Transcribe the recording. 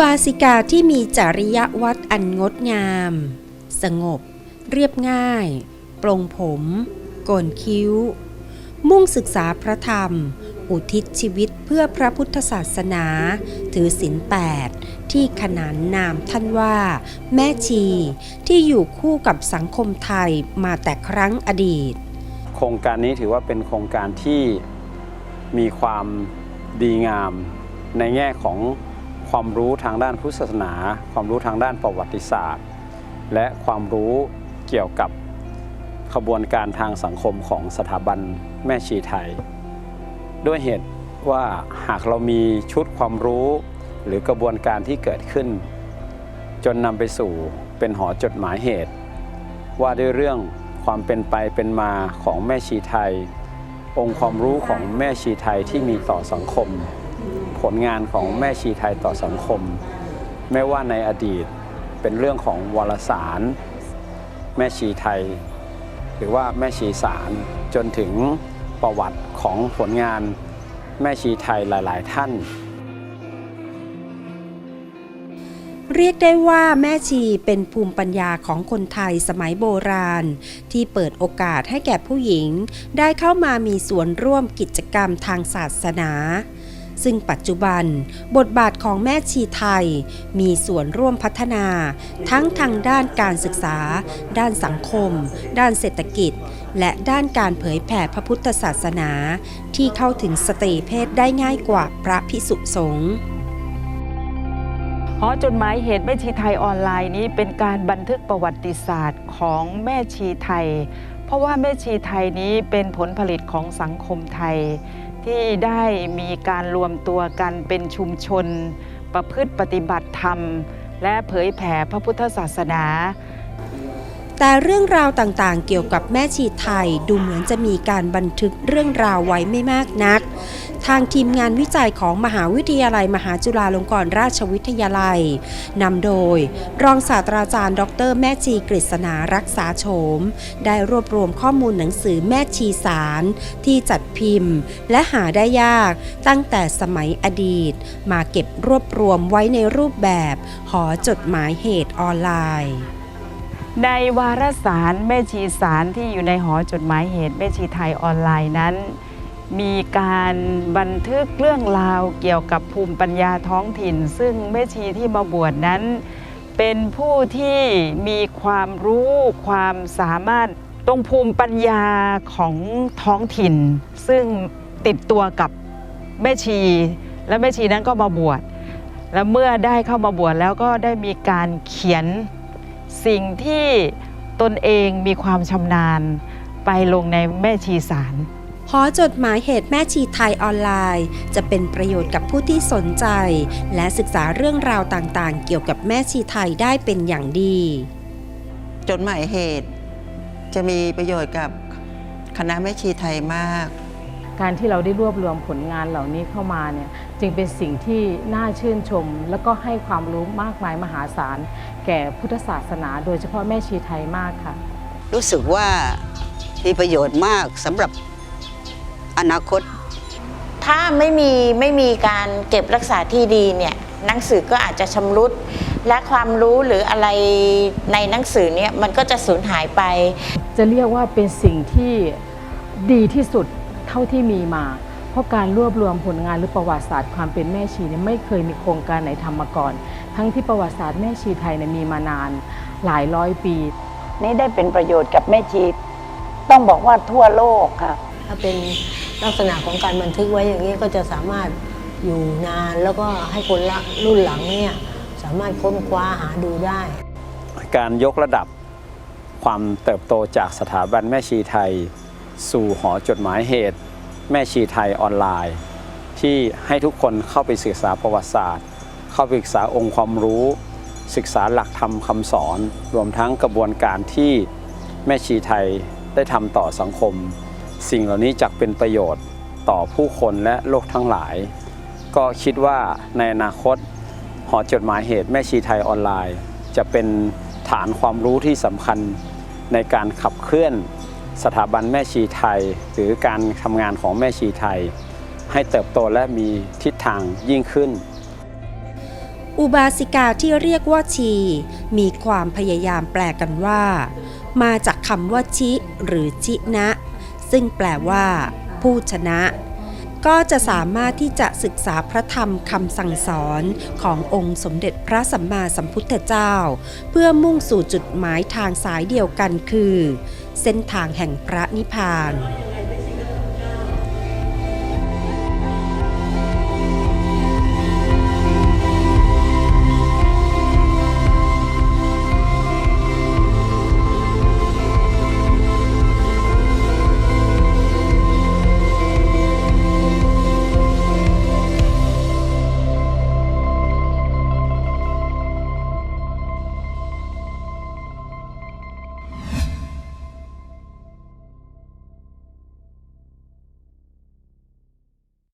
บาสิกาที่มีจริยวัตรอันงดงาม สงบ เรียบง่ายปลงผมโกนคิ้ว มุ่งศึกษาพระธรรม อุทิศชีวิตเพื่อพระพุทธศาสนา ถือศีลแปดที่ขนานนามท่านว่า แม่ชีที่อยู่คู่กับสังคมไทยมาแต่ครั้งอดีต โครงการนี้ถือว่าเป็นโครงการที่มีความดีงามในแง่ของ ความรู้ทางด้านพุทธศาสนา ความรู้ทางด้านประวัติศาสตร์ และความรู้เกี่ยวกับขบวนการทางสังคมของสถาบันแม่ชีไทย ด้วยเหตุว่าหากเรามีชุดความรู้หรือกระบวนการที่เกิดขึ้น จนนำไปสู่เป็นหอจดหมายเหตุ ว่าด้วยเรื่องความเป็นไปเป็นมาของแม่ชีไทย องค์ความรู้ของแม่ชีไทยที่มีต่อสังคม ผลงานของแม่ชีไทยต่อสังคม ไม่ว่าในอดีตเป็นเรื่องของวารสาร แม่ชีไทย หรือว่าแม่ชีสารจนถึงประวัติของผลงานแม่ชีไทยหลาย ๆ ท่าน เรียกได้ว่าแม่ชีเป็นภูมิปัญญาของคนไทยสมัยโบราณ ที่เปิดโอกาสให้แก่ผู้หญิง ได้เข้ามามีส่วนร่วมกิจกรรมทางศาสนา ซึ่งปัจจุบันบทบาทของแม่ชีไทย มีส่วนร่วมพัฒนา ทั้งทางด้านการศึกษา ด้านสังคม ด้านเศรษฐกิจ และด้านการเผยแผ่พระพุทธศาสนา ที่เข้าถึงสตรีเพศได้ง่ายกว่าพระพิสุสงฆ์หอจดหมายเหตุแม่ชีไทยออนไลน์นี้เป็นการบันทึกประวัติศาสตร์ของแม่ชีไทย เพราะว่าแม่ชีไทยนี้เป็นผลผลิตของสังคมไทย ที่ได้มีการรวมตัวกันเป็นชุมชน ประพฤติปฏิบัติธรรม และเผยแผ่พระพุทธศาสนา แต่เรื่องราวต่างๆ เกี่ยวกับแม่ชีไทยดูเหมือนจะมีการบันทึกเรื่องราวไว้ไม่มากนัก ทางทีมงานวิจัยของมหาวิทยาลัย มหาจุฬาลงกรณราชวิทยาลัยนำโดย รองศาสตราจารย์ ดร แม่ชีกฤษณารักษาโฉม ได้รวบรวมข้อมูลหนังสือแม่ชีสาร ที่จัดพิมพ์ และหาได้ยากตั้งแต่สมัยอดีต มาเก็บรวบรวมไว้ในรูปแบบ หอจดหมายเหตุออนไลน์ในวารสารแม่ชีสารที่อยู่ในหอจดหมายเหตุแม่ชีไทยออนไลน์นั้น มีการบันทึกเรื่องราวเกี่ยวกับภูมิปัญญาท้องถิ่น ซึ่งแม่ชีที่มาบวชนั้น เป็นผู้ที่มีความรู้ความสามารถตรงภูมิปัญญาของท้องถิ่น ซึ่งติดตัวกับแม่ชี และแม่ชีนั้นก็มาบวชและเมื่อได้เข้ามาบวชแล้วก็ได้มีการเขียนสิ่งที่ตนเองมีความชำนาญไปลงในแม่ชีสาร หอจดหมายเหตุแม่ชีไทยออนไลน์ จะเป็นประโยชน์กับผู้ที่สนใจ และศึกษาเรื่องราวต่างๆ เกี่ยวกับแม่ชีไทยได้เป็นอย่างดี จดหมายเหตุ จะมีประโยชน์กับคณะแม่ชีไทยมาก การที่เราได้รวบรวมผลงานเหล่านี้เข้ามาเนี่ยจึงเป็นสิ่งที่น่าชื่นชม แล้วก็ให้ความรู้มากมายมหาศาล แก่พุทธศาสนา โดยเฉพาะแม่ชีไทยมากค่ะ รู้สึกว่ามีประโยชน์มากสำหรับ อนาคต ถ้าไม่มีไม่มีการเก็บรักษาที่ดีเนี่ยหนังสือก็อาจจะชำรุด และความรู้หรืออะไรในหนังสือเนี่ยมันก็จะสูญหายไป จะเรียกว่าเป็นสิ่งที่ดีที่สุดเท่าที่มีมา เพราะการรวบรวมผลงานหรือประวัติศาสตร์ความเป็นแม่ชีเนี่ยไม่เคยมีโครงการไหนทำมาก่อน ทั้งที่ประวัติศาสตร์แม่ชีไทยเนี่ยมีมานานหลายร้อยปี นี่ได้เป็นประโยชน์กับแม่ชี ต้องบอกว่าทั่วโลกค่ะ ถ้าเป็น ลักษณะของการบันทึกไว้อย่างนี้ก็จะสามารถอยู่นานแล้วก็ให้คนละรุ่นหลังเนี่ยสามารถค้นคว้าหาดูได้ การยกระดับความเติบโตจากสถาบันแม่ชีไทย สู่หอจดหมายเหตุ แม่ชีไทยออนไลน์ ที่ให้ทุกคนเข้าไปศึกษาประวัติศาสตร์ เข้าไปศึกษาองค์ความรู้ ศึกษาหลักธรรมคำสอน รวมทั้งกระบวนการที่แม่ชีไทยได้ทำต่อสังคม สิ่งเหล่านี้จะเป็นประโยชน์ต่อผู้คนและโลกทั้งหลาย ก็คิดว่าในอนาคต หอจดหมายเหตุแม่ชีไทยออนไลน์ จะเป็นฐานความรู้ที่สำคัญในการขับเคลื่อนสถาบันแม่ชีไทย หรือการทำงานของแม่ชีไทย ให้เติบโตและมีทิศทางยิ่งขึ้น อุบาสิกาที่เรียกว่าชี มีความพยายามแปลกันว่า มาจากคำว่าชิ หรือชินะ ซึ่งแปลว่า ผู้ชนะ ก็จะสามารถที่จะศึกษาพระธรรมคำสั่งสอนขององค์สมเด็จพระสัมมาสัมพุทธเจ้า เพื่อมุ่งสู่จุดหมายทางสายเดียวกันคือ เส้นทางแห่งพระนิพพาน